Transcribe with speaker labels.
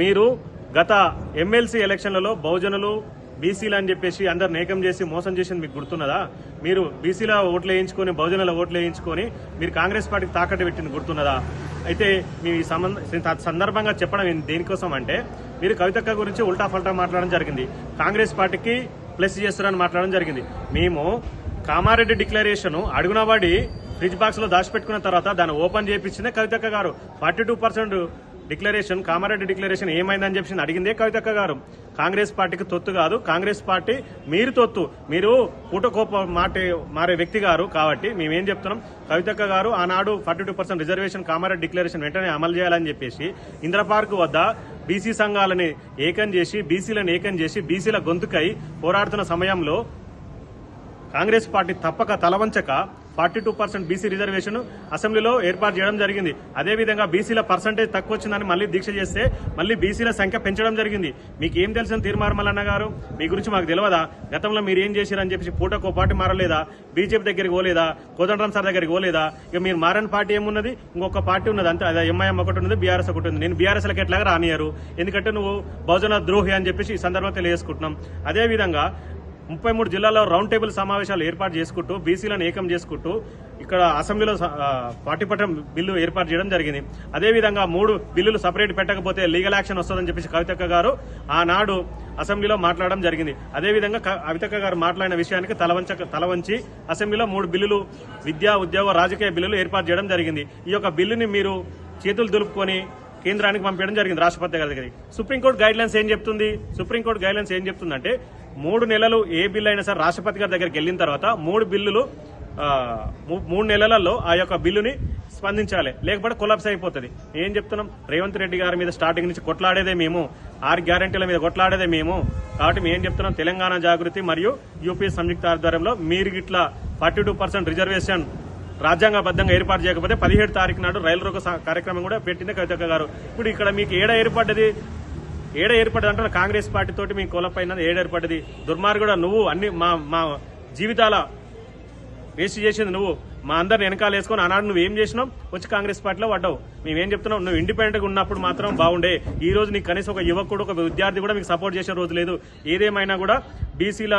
Speaker 1: మీరు గత ఎమ్మెల్సీ ఎలక్షన్లలో బహుజనులు బీసీలు అని చెప్పేసి అందరు ఏకం చేసి మోసం చేసింది మీకు గుర్తున్నదా? మీరు బీసీల ఓట్లు వేయించుకొని బహుజనుల ఓట్లు వేయించుకొని మీరు కాంగ్రెస్ పార్టీకి తాకట్టు పెట్టింది గుర్తున్నదా? అయితే మీ సంబంధ సందర్భంగా చెప్పడం దేనికోసం అంటే మీరు కవితక్క గురించి ఉల్టా ఫల్టా మాట్లాడడం జరిగింది. కాంగ్రెస్ పార్టీకి ప్లస్ చేస్తారని మాట్లాడడం జరిగింది. మేము కామారెడ్డి డిక్లరేషన్ అడుగునబడి ఫ్రిడ్జ్ బాక్స్లో దాచిపెట్టుకున్న తర్వాత దాన్ని ఓపెన్ చేయించిందే కవితక్క గారు. Forty two percent declaration Kamareddy declaration ఏమైందని చెప్పి అడిగిందే కవితక్క గారు. కాంగ్రెస్ పార్టీకి తొత్తు కాదు. కాంగ్రెస్ పార్టీ మీరు తొత్తు. మీరు పూటకోప మాట మారే వ్యక్తి గారు కాబట్టి మేమేం చెప్తున్నాం? కవితక్క గారు ఆనాడు forty two percent reservation Kamareddy declaration వెంటనే అమలు చేయాలని చెప్పేసి ఇంద్రపార్క్ వద్ద బీసీ సంఘాలని ఏకం చేసి బీసీలను ఏకం చేసి బీసీల గొంతుకై పోరాడుతున్న సమయంలో కాంగ్రెస్ పార్టీ తప్పక తలవంచక forty two percent BC reservation అసెంబ్లీలో ఏర్పాటు చేయడం జరిగింది. అదేవిధంగా బీసీల పర్సంటేజ్ తక్కువ వచ్చిందని మళ్ళీ దీక్ష చేస్తే మళ్ళీ బీసీల సంఖ్య పెంచడం జరిగింది. మీకు ఏం తెలిసిన తీర్మార్మలన్న గారు? మీ గురించి మాకు తెలియదా గతంలో మీరు ఏం చేశారని చెప్పి పూటకో పార్టీ మారలేదా? బీజేపీ దగ్గరికి పోలేదా? కోదండరాం సార్ దగ్గరికి పోలేదా? ఇక మీరు మారని పార్టీ ఏమున్నది? ఇంకొక పార్టీ ఉన్నది. అంతే. అదే ఎంఐఎం ఒకటి ఉన్నది బీఆర్ఎస్ ఒకటి ఉంది నేను బీఆర్ఎస్లకి ఎట్లాగా రానియరు ఎందుకంటే నువ్వు బహుజన ద్రోహి అని చెప్పేసి ఈ సందర్భంగా తెలియజేసుకుంటున్నాం. అదేవిధంగా ముప్పై మూడు జిల్లాల్లో రౌండ్ టేబుల్ సమావేశాలు ఏర్పాటు చేసుకుంటూ బీసీలను ఏకం చేసుకుంటూ ఇక్కడ అసెంబ్లీలో పార్టీ పట్టం బిల్లు ఏర్పాటు చేయడం జరిగింది. అదేవిధంగా మూడు బిల్లులు సపరేట్ పెట్టకపోతే లీగల్ యాక్షన్ వస్తుందని చెప్పేసి కవితక్క గారు ఆనాడు అసెంబ్లీలో మాట్లాడడం జరిగింది. అదేవిధంగా కవితక్క గారు మాట్లాడిన విషయానికి తలవంచ తలవంచి అసెంబ్లీలో మూడు బిల్లులు విద్యా ఉద్యోగ రాజకీయ బిల్లులు ఏర్పాటు చేయడం జరిగింది. ఈ యొక్క బిల్లుని మీరు చేతులు దులుపుకొని కేంద్రానికి పంపించడం జరిగింది రాష్ట్రపతి గారి దగ్గరికి. సుప్రీంకోర్టు గైడ్ లైన్స్ ఏం చెప్తుంది? సుప్రీంకోర్టు గైడ్ లైన్స్ ఏం చెప్తుందంటే మూడు నెలలు ఏ బిల్లు అయినా సరే రాష్ట్రపతి గారి దగ్గరికి వెళ్ళిన తర్వాత మూడు బిల్లులు మూ- మూడు నెలలలో ఆ యొక్క బిల్లుని స్పందించాలి. లేకపోతే కొలాప్స్ అయిపోతుంది. ఏం చెప్తున్నాం? రేవంత్ రెడ్డి గారి మీద స్టార్టింగ్ నుంచి కొట్లాడేదే మేము. ఆరు గ్యారంటీల మీద కొట్లాడేదే మేము. కాబట్టి మేము ఏం చెప్తున్నాం? తెలంగాణ జాగృతి మరియు యూపీ సంయుక్త ఆధ్వర్యంలో మీరు ఇట్లా ఫార్టీ టూ పర్సెంట్ రిజర్వేషన్ రాజ్యాంగబద్ధంగా ఏర్పాటు చేయకపోతే పదిహేడు తారీఖు నాడు రైలు రోక కార్యక్రమం కూడా పెట్టింది కవితక్క గారు. ఇప్పుడు ఇక్కడ మీకు ఏడ ఏర్పడ్డది? ఏడ ఏర్పడ్డది అంటే కాంగ్రెస్ పార్టీ తోటి మీ కోలపైన ఏడ ఏర్పడ్డది? దుర్మార్గుడు నువ్వు అన్ని మా మా జీవితాల వేస్ట్ చేసింది నువ్వు. మా అందరిని వెనకాల వేసుకొని ఆనాడు నువ్వు ఏం చేసినావు? వచ్చి కాంగ్రెస్ పార్టీలో పడ్డావు. మేమేం చెప్తున్నావు నువ్వు ఇండిపెండెంట్గా ఉన్నప్పుడు మాత్రం బాగుండే. ఈ రోజు నీకు కనీసం ఒక యువకుడు ఒక విద్యార్థి కూడా మీకు సపోర్ట్ చేసే రోజు లేదు. ఏదేమైనా కూడా బీసీల